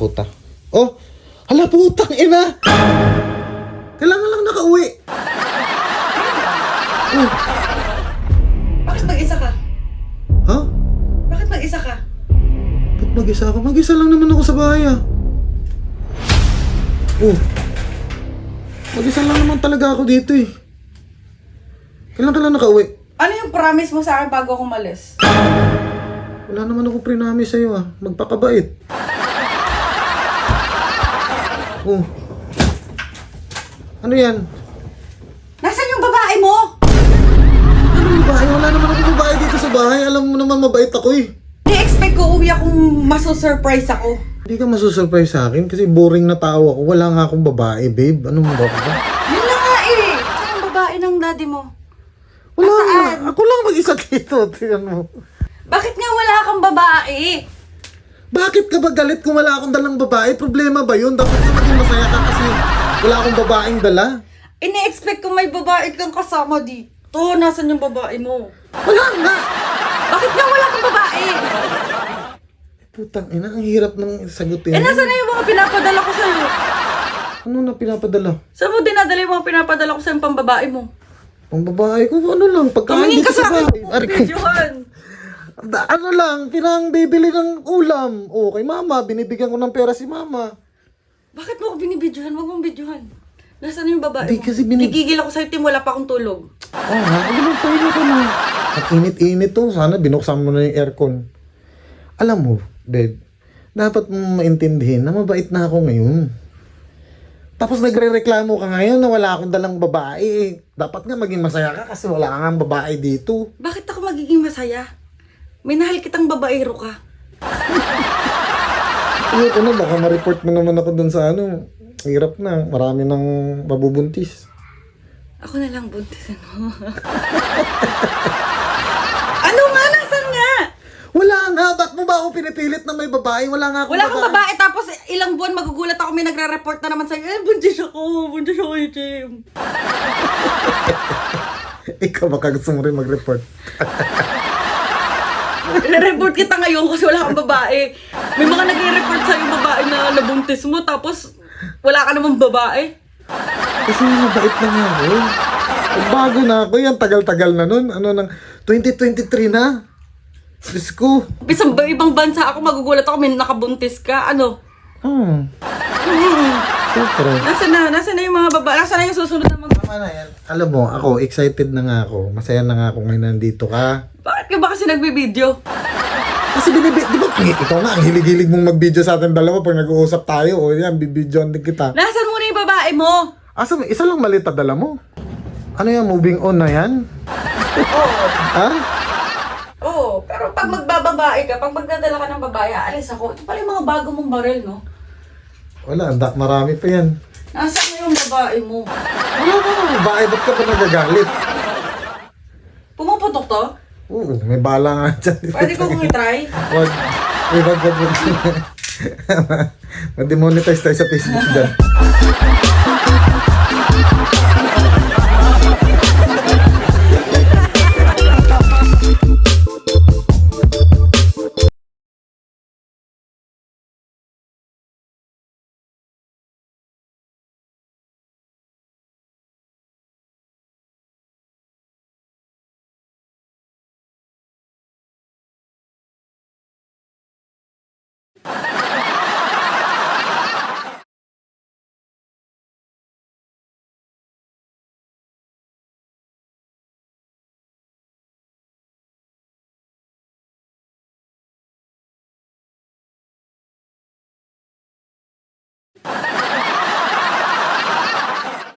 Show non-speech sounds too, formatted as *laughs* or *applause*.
puta. Oh! Hala putang ina! Kailangan lang nakauwi. Oh, Bakit mag-isa ka? ha? Bakit mag-isa ka? Ba't mag-isa ako? Mag-isa lang naman ako sa bahay ah. Oh. Mag-isa lang naman talaga ako dito eh. Kailan ka lang nakauwi? Ano yung promise mo sa akin bago ako umalis? Wala naman ako prinamis sa'yo ah. Magpakabait. Oh. Ano yan? Nasaan yung babae mo? Ano babae? Wala naman ako babae dito sa bahay. Alam mo naman mabait ako eh. Di-expect ko uwi akong maso-surprise ako. Hindi ka masusurprise sa akin kasi boring na tao ako. Wala nga akong babae, babe. Ano mo ba? Yun na nga eh. Saan ang babae ng daddy mo? Wala Nasaan? nga. Ako lang mag-isa dito. Tingnan mo. Bakit nga wala kang babae? Bakit ka ba galit kung wala akong dalang babae? Problema ba yun? Dapat ka maging masaya ka kasi wala akong babaeng dala. Ine-expect ko may babae kang kasama dito. Nasaan yung babae mo? Wala nga! Bakit nga wala kang babae? Putang ina, ang hirap ng sagutin. Eh, nasaan na yung mga pinapadala ko sa'yo? Ano na pinapadala? Saan mo dinadala yung mga pinapadala ko sa'yo pang babae mo? Ang babae ko, ano lang, pagkain Tumingin dito ka sa akin. bahay. Ari ko. Da- Ano lang, pinang bibili ng ulam. O, kay mama, binibigyan ko ng pera si mama. Bakit mo ako binibidyohan? Huwag mong videohan. Nasaan na yung babae Di, mo? kasi binib- Gigigil ako sa'yo, Tim. Wala pa akong tulog. Oo nga, ano bang pahinga ka na? Ang init-init to. Sana binuksan mo na yung aircon. Alam mo, babe, dapat mong maintindihin na mabait na ako ngayon. Tapos nagre-reklamo ka ngayon na wala akong dalang babae. Dapat nga maging masaya ka kasi wala kang babae dito. Bakit ako magiging masaya? Minahal kitang babaero ka. Ayoko na, baka ma-report mo naman ako dun sa ano. Hirap na, marami nang mabubuntis. Ako na lang buntisan mo. *laughs* ano nga? Nasaan nga? Wala nga, ba't mo ba ako pinipilit na may babae? Wala nga akong Wala kang babae tapos ilang buwan magugulat ako may nagre-report na naman sa'yo. Eh, buntis ako. Buntis ako, eh, Tim. *laughs* Ikaw baka gusto mo rin mag-report. *laughs* Nire-report kita ngayon kasi wala kang babae. May mga nagre-report sa'yo babae na nabuntis mo tapos wala ka namang babae. Kasi mabait na nga ako. Bago na ako yan, tagal-tagal na nun. Ano nang 2023 na. Diyos ko. Isang ba- ibang bansa ako magugulat ako may nakabuntis ka. Ano? Hmm. Mm. Siyempre. Nasaan na? Nasaan na yung mga babae? Nasaan na yung susunod na mga Tama na yan. Alam mo, ako, excited na nga ako. Masaya na nga ako ngayon nandito ka. Bakit ka ba kasi nagbibideo? Kasi binibi, di ba, eh, ikaw nga, ang hilig-hilig mong mag-video sa atin dalawa pag nag-uusap tayo. O yan, bibidyoan din kita. Nasaan mo na yung babae mo? Asa, isa lang malita dala mo. Ano yan, moving on na yan? Oo. Ha? Oo. Pero pag magbababae ka, pag magdadala ka ng babae, aalis ako. Ito pala yung mga bago mong baril, no? Wala, da, marami pa yan. Nasaan na yung babae mo? Wala ka na, babae, ba't ka pa nagagalit? Pumuputok to? Oo, may bala nga dyan. Pwede ko kong i-try? Wag, wag, wag, *laughs* wag, wag. Ma-demonetize tayo sa Facebook dyan.